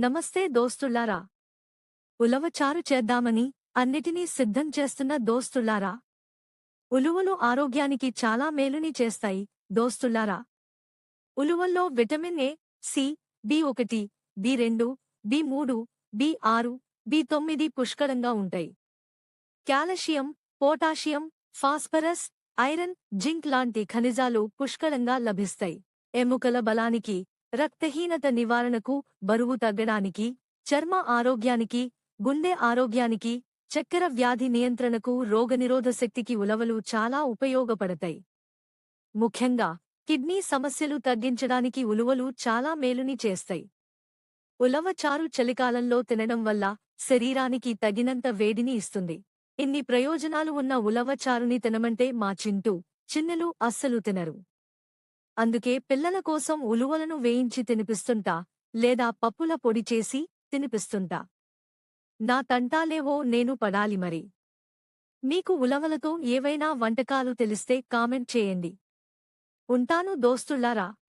నమస్తే దోస్తుల్లారా ఉలవచారు చేద్దామని అన్నిటినీ సిద్ధం చేస్తున్న దోస్తుల్లారా ఉలువలు ఆరోగ్యానికి చాలా మేలుని చేస్తాయి దోస్తుల్లారా ఉలువల్లో విటమిన్ ఏ సి బి ఒకటి బి రెండు బి మూడు బి ఆరు బి తొమ్మిది పుష్కలంగా ఉంటాయి. Calcium potassium phosphorus iron zinc లాంటి ఖనిజాలు పుష్కలంగా లభిస్తాయి. ఎముకల బలానికి రక్తహీనత నివారణకు బరువు తగ్గడానికి చర్మ ఆరోగ్యానికి గుండె ఆరోగ్యానికి చక్కెర వ్యాధి నియంత్రణకు రోగనిరోధ శక్తికి ఉలవలు చాలా ఉపయోగపడతాయి. ముఖ్యంగా కిడ్నీ సమస్యలు తగ్గించడానికి ఉలువలు చాలా మేలుని చేస్తాయి. ఉలవ చారు చలికాలంలో తినడం వల్ల శరీరానికి తగినంత వేడిని ఇస్తుంది. ఇన్ని ప్రయోజనాలు ఉన్న ఉలవ చారుని తినమంటే మా చింటూ చిన్నలు అస్సలు తినరు. అందుకే పిల్లల కోసం ఉలువలను వేయించి తినిపిస్తుంటా లేదా పప్పుల పొడి చేసి తినిపిస్తుంటా. నా తంటాలేవో నేను పడాలి మరి. మీకు ఉలవలతో ఏవైనా వంటకాలు తెలిస్తే కామెంట్ చేయండి. ఉంటాను దోస్తుల్లారా